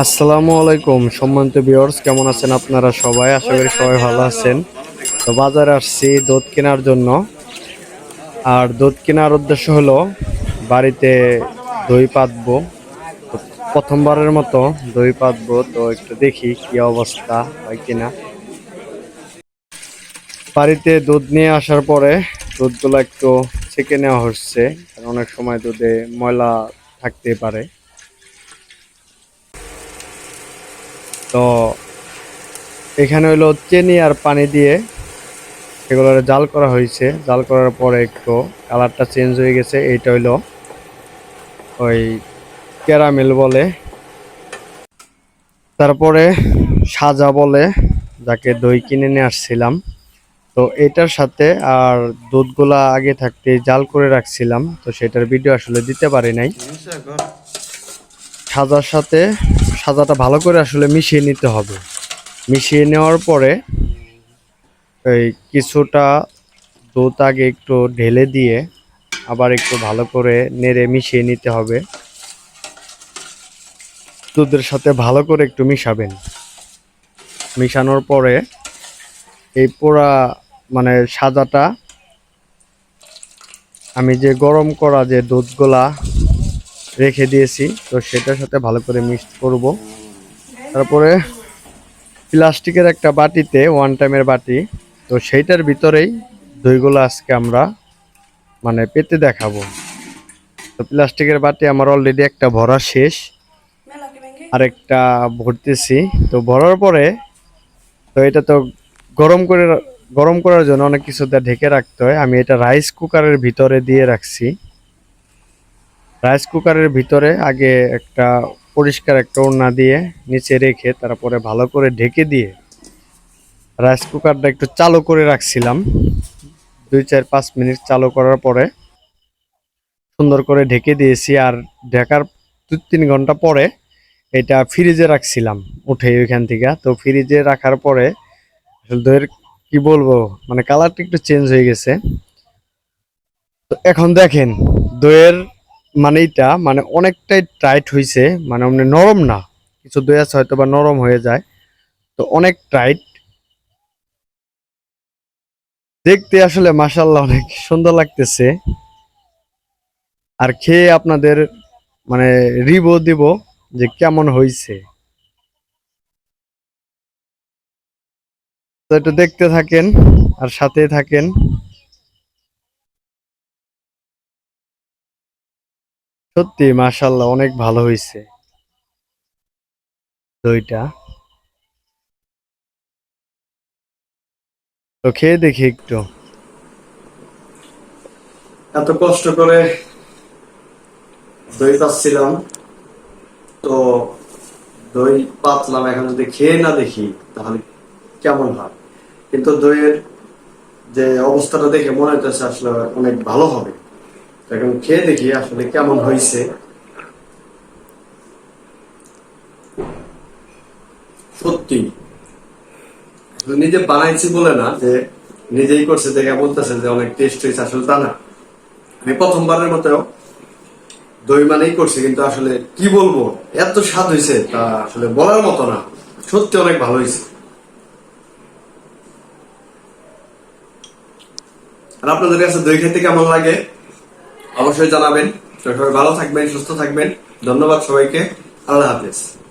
আসসালামু আলাইকুম, সম্মানিত ভিউয়ার্স কেমন আছেন আপনারা সবাই? আশা করি সবাই ভালো আছেন। তো বাজারে আসছি দুধ কেনার জন্য। আর দুধ কেনার উদ্দেশ্য হলো, বাড়িতে দই পাতবো। প্রথমবারের মতো দই পাতবো, তো একটু দেখি কি অবস্থা হয় কিনা। বাড়িতে দুধ নিয়ে আসার পরে দুধগুলো একটু ছেঁকে নেওয়া হচ্ছে অনেক সময় দুধে ময়লা থাকতে পারে। তো এখানে হলো চিনি আর পানি দিয়ে এগুলো জাল করা হয়েছে। জাল করার পরে একটু কালারটা চেঞ্জ হয়ে গেছে। এইটা হইল ওই ক্যারামেল বলে। তারপরে সাজা বলে যাকে দই কিনে নিয়ে আসছিলাম। তো এটার সাথে আর দুধগুলা আগে থাকতে জাল করে রাখছিলাম। তো সেটার ভিডিও আসলে দিতে পারি নাই। সাজার সাথে সাজাটা ভালো করে আসলে মিশিয়ে নিতে হবে। মিশিয়ে নেওয়ার পরে এই কিছুটা দুধ আগে একটু ঢেলে দিয়ে আবার একটু ভালো করে নেড়ে মিশিয়ে নিতে হবে। দুধের সাথে ভালো করে একটু মিশাবেন। মিশানোর পরে এই পোড়া মানে সাজাটা আমি যে গরম করা যে দুধগুলা রেখে দিয়েছি। তো সেটার সাথে ভালো করে মিক্স করব। তারপরে প্লাস্টিকের একটা বাটিতে ওয়ান টাইমের বাটি, তো সেইটার ভিতরেই দইগুলো আজকে আমরা মানে পেতে দেখাবো। তো প্লাস্টিকের বাটি আমার অলরেডি একটা ভরা শেষ। আরেকটা ভরতেছি। তো ভরার পরে, তো এটা তো গরম করে, গরম করার জন্য অনেক কিছু দিয়ে ঢেকে রাখতে হয়। আমি এটা রাইস কুকারের ভিতরে দিয়ে রাখছি। রাইস কুকারের ভিতরে আগে একটা পরিষ্কার একটা ওড়না দিয়ে নিচে রেখে তারপরে ভালো করে ঢেকে দিয়ে রাইস কুকারটা একটু চালু করে রাখছিলাম। দুই চার পাঁচ মিনিট চালু করার পরে সুন্দর করে ঢেকে দিয়েছি আর ঢাকার দু তিন ঘণ্টা পরে এটা ফ্রিজে রাখছিলাম উঠে ওইখান থেকে। তো ফ্রিজে রাখার পরে দইয়ের কি বলব মানে কালারটা একটু চেঞ্জ হয়ে গেছে। তো এখন দেখেন দইয়ের মানে এটা মানে অনেকটাই টাইট হয়েছে মানে অমনি নরম না। কিছু দই আছে হয়তো বা নরম হয়ে যায়, তো অনেক টাইট দেখতে আসলে মাসাল্লাহ অনেক সুন্দর লাগতেছে। আর খেয়ে আপনাদের মানে রিভিউ দিব যে কেমন হয়েছে তো একটু দেখতে থাকেন, আর সাথে থাকেন। সত্যি মাশাল্লাহ অনেক ভালো হয়েছে দইটা। তো খেয়ে দেখি একটু। এত কষ্ট করে দই পাচ্ছিলাম, তো দই পাতলাম, এখন যদি খেয়ে না দেখি, তাহলে কেমন হয়? কিন্তু দইয়ের যে অবস্থাটা দেখে মনে হচ্ছে আসলে অনেক ভালো হবে। এখন খেয়ে দেখি আসলে কেমন হয়েছে সত্যি। নিজে বানাইছি বলে না, যে নিজেই করছে দেখে বলতেছে যে অনেক টেস্ট হয়েছে আসলে তা না। আমি প্রথমবারের মতো দই মানেই করছি, কিন্তু আসলে কি বলব, এত স্বাদ হয়েছে তা আসলে বলার মতো না। সত্যি অনেক ভালো হয়েছে আর আপনাদের কাছে দই খেতে কেমন লাগে? অবশ্যই জানাবেন। সবাই ভালো থাকবেন সুস্থ থাকবেন। ধন্যবাদ সবাইকে। আল্লাহ হাফেজ।